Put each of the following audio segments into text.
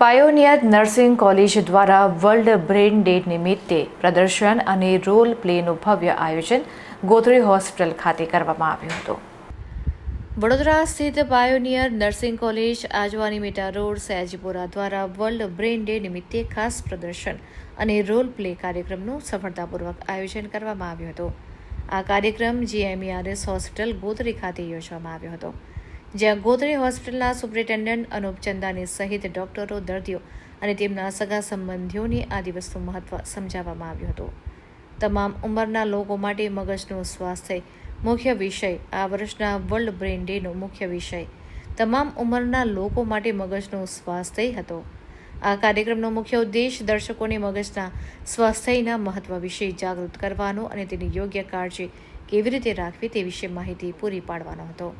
Pioneer nursing college દ્વારા world brain day નિમિત્તે પ્રદર્શન અને રોલ પ્લેનું ભવ્ય આયોજન ગોત્રી હોસ્પિટલ ખાતે કરવામાં આવ્યું હતું. વડોદરા સ્થિત પાયોનિયર નર્સિંગ કોલેજ આજવાની મીટા રોડ સયાજીપુરા દ્વારા વર્લ્ડ બ્રેન ડે નિમિત્તે ખાસ પ્રદર્શન અને રોલ પ્લે કાર્યક્રમનું સફળતાપૂર્વક આયોજન કરવામાં આવ્યું હતું. આ કાર્યક્રમ જીએમઈઆરએસ હોસ્પિટલ ગોત્રી ખાતે યોજવામાં આવ્યો હતો. જ્યાં ગોત્રી હોસ્પિટલના સુપ્રિન્ટેન્ડન્ટ અનુપ ચંદાની સહિત ડોક્ટરો દર્દીઓ અને તેમના સગા સંબંધીઓની આ દિવસનું મહત્વ સમજાવવામાં આવ્યું હતું. તમામ ઉંમરના લોકો માટે મગજનું સ્વાસ્થ્ય મુખ્ય વિષય, આ વર્ષના વર્લ્ડ બ્રેન ડેનો મુખ્ય વિષય. તમામ ઉંમરના લોકો માટે મગજનું સ્વાસ્થ્ય હતો. આ કાર્યક્રમનો મુખ્ય ઉદ્દેશ દર્શકોને મગજના સ્વાસ્થ્યના મહત્વ વિશે જાગૃત કરવાનો અને તેની યોગ્ય કાળજી કેવી રીતે રાખવી તે વિશે માહિતી પૂરી પાડવાનો હતો.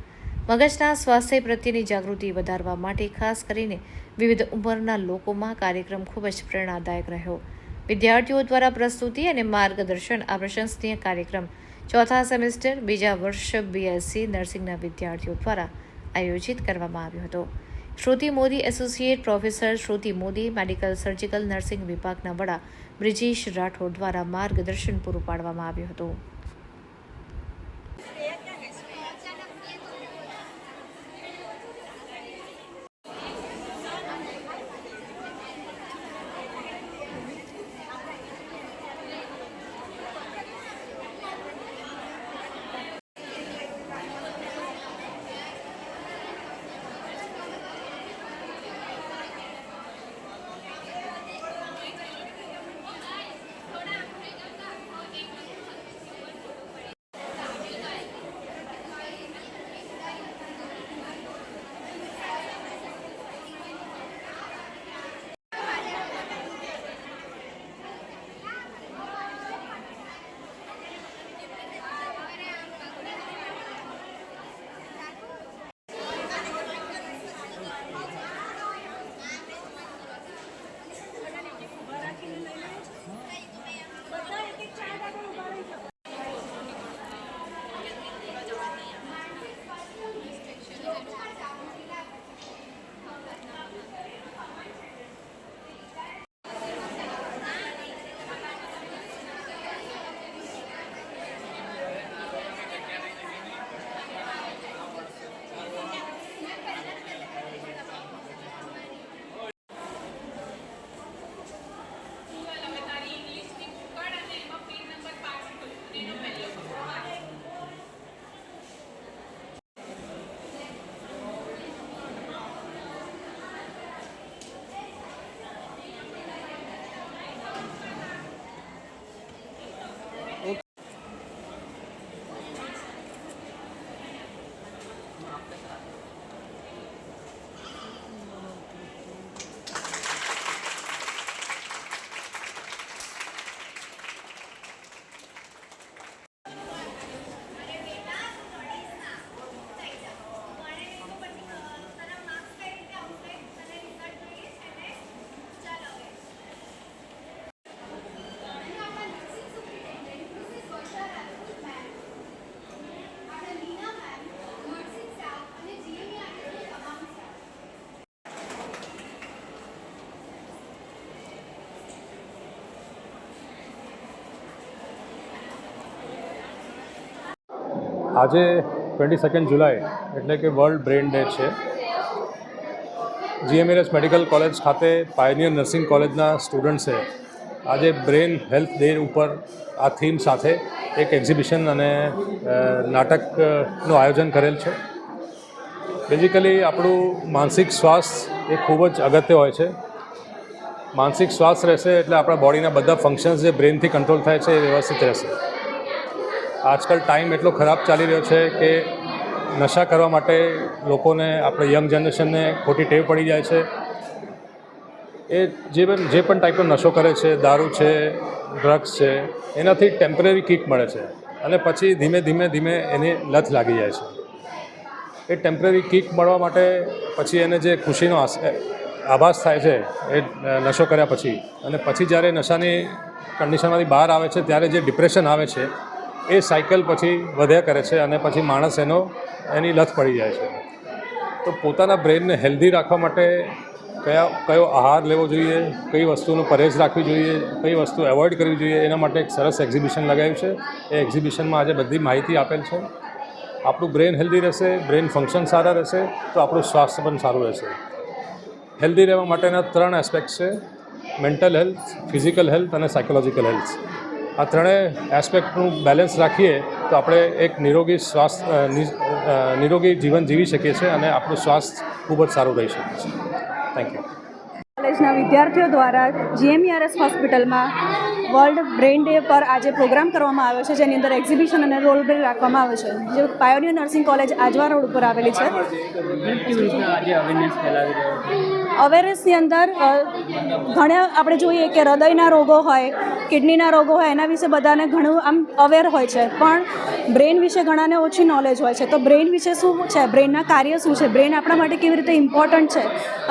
મગજના સ્વાસ્થ્ય પ્રત્યેની જાગૃતિ વધારવા માટે ખાસ કરીને વિવિધ ઉંમરના લોકોમાં કાર્યક્રમ ખૂબ જ પ્રેરણાદાયક રહ્યો. વિદ્યાર્થીઓ દ્વારા પ્રસ્તુતિ અને માર્ગદર્શન આ પ્રશંસનીય કાર્યક્રમ ચોથા સેમેસ્ટર બીજા વર્ષ બીએસસી નર્સિંગના વિદ્યાર્થીઓ દ્વારા આયોજિત કરવામાં આવ્યો હતો. Shruti Modi associate professor Shruti Modi, medical surgical nursing વિભાગના વડા બ્રિજેશ રાઠોડ દ્વારા માર્ગદર્શન પૂરું પાડવામાં આવ્યું હતું. આજે ટ્વેન્ટી સેકન્ડ જુલાઈ એટલે કે વર્લ્ડ બ્રેન ડે છે. જીએમએરએસ મેડિકલ કોલેજ ખાતે પાયનિયર નર્સિંગ કોલેજના સ્ટુડન્ટ્સે આજે બ્રેન હેલ્થ ડે ઉપર આ થીમ સાથે એક એક્ઝિબિશન અને નાટકનું આયોજન કરેલ છે. બેઝિકલી આપણું માનસિક સ્વાસ્થ્ય એ ખૂબ જ અગત્ય હોય છે. માનસિક સ્વાસ્થ્ય રહેશે એટલે આપણા બોડીના બધા ફંક્શન્સ જે બ્રેનથી કંટ્રોલ થાય છે એ વ્યવસ્થિત રહેશે. આજકાલ ટાઈમ એટલો ખરાબ ચાલી રહ્યો છે કે નશા કરવા માટે લોકોને, આપણે યંગ જનરેશનને ખોટી ટેવ પડી જાય છે. એ જે પણ જે પણ ટાઈપનો નશો કરે છે, દારૂ છે ડ્રગ્સ છે, એનાથી ટેમ્પરરી કિક મળે છે અને પછી ધીમે ધીમે ધીમે એની લત લાગી જાય છે. એ ટેમ્પરરી કિક મળવા માટે પછી એને જે ખુશીનો આભાસ થાય છે, એ નશો કર્યા પછી અને પછી જ્યારે નશાની કન્ડિશનમાંથી બહાર આવે છે, ત્યારે જે ડિપ્રેશન આવે છે એ સાયકલ પછી વધ્યા કરે છે અને પછી માણસ એનો એની લત પડી જાય છે. તો પોતાના બ્રેનને હેલ્ધી રાખવા માટે કયા, કયો આહાર લેવો જોઈએ, કઈ વસ્તુનું પરેજ રાખવી જોઈએ, કઈ વસ્તુ એવોઇડ કરવી જોઈએ, એના માટે એક સરસ એક્ઝિબિશન લગાવ્યું છે. એ એક્ઝિબિશનમાં આજે બધી માહિતી આપેલ છે. આપણું બ્રેન હેલ્ધી રહેશે, બ્રેન ફંક્શન સારા રહેશે, તો આપણું સ્વાસ્થ્ય પણ સારું રહેશે. હેલ્ધી રહેવા માટેના ત્રણ એસ્પેક્ટ છે. મેન્ટલ હેલ્થ, ફિઝિકલ હેલ્થ અને સાયકોલોજીકલ હેલ્થ. આ ત્રણેય એસ્પેક્ટનું બેલેન્સ રાખીએ તો આપણે એક નિરોગી સ્વાસ્થ્ય નિરોગી જીવન જીવી શકીએ છીએ અને આપણું સ્વાસ્થ્ય ખૂબ જ સારું રહી શકે છે. થેન્ક યુ કોલેજના વિદ્યાર્થીઓ દ્વારા જીએમઈઆરએસ હોસ્પિટલમાં વર્લ્ડ બ્રેઇન ડે પર આજે પ્રોગ્રામ કરવામાં આવ્યો છે જેની અંદર એક્ઝિબિશન અને રોલ પ્લે રાખવામાં આવ્યો છે. જે Pioneer nursing college Ajwa road ઉપર આવેલી છે? અવેરનેસની અંદર ઘણા આપણે જોઈએ કે હૃદયના રોગો હોય, કિડનીના રોગો હોય, એના વિશે બધાને ઘણું આમ અવેર હોય છે. પણ બ્રેન વિશે ઘણાને ઓછી નોલેજ હોય છે. તો બ્રેન વિશે શું છે? બ્રેનના કાર્ય શું છે? બ્રેન આપણા માટે કેવી રીતે ઇમ્પોર્ટન્ટ છે?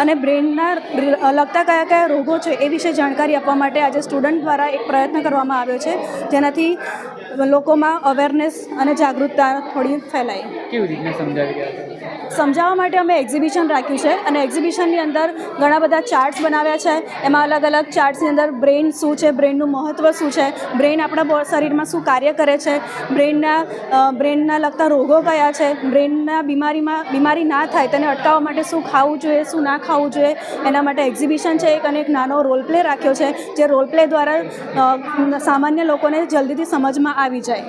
અને બ્રેનના લગતા કયા કયા રોગો છે એ વિશે જાણકારી આપવા માટે આજે સ્ટુડન્ટ દ્વારા એક પ્રયત્ન કરવામાં આવ્યો છે. જેનાથી લોકોમાં અવેરનેસ અને જાગૃતતા થોડી ફેલાય. કેવી રીતના સમજાવી સમજાવવા માટે અમે એક્ઝિબિશન રાખ્યું છે અને એક્ઝિબિશનની અંદર ઘણા બધા ચાર્ટ્સ બનાવ્યા છે. એમાં અલગ અલગ ચાર્ટ્સની અંદર બ્રેઇન શું છે બ્રેઇનનું મહત્ત્વ શું છે બ્રેઇન આપણા શરીરમાં શું કાર્ય કરે છે બ્રેઇનના બ્રેઇનના લગતા રોગો કયા છે બ્રેઇનના બીમારીમાં, બીમારી ના થાય તેને અટકાવવા માટે શું ખાવું જોઈએ, શું ના ખાવું જોઈએ, એના માટે એક્ઝિબિશન છે એક અને એક નાનો રોલ પ્લે રાખ્યો છે, જે રોલ પ્લે દ્વારા સામાન્ય લોકોને જલ્દીથી સમજમાં આવી જાય.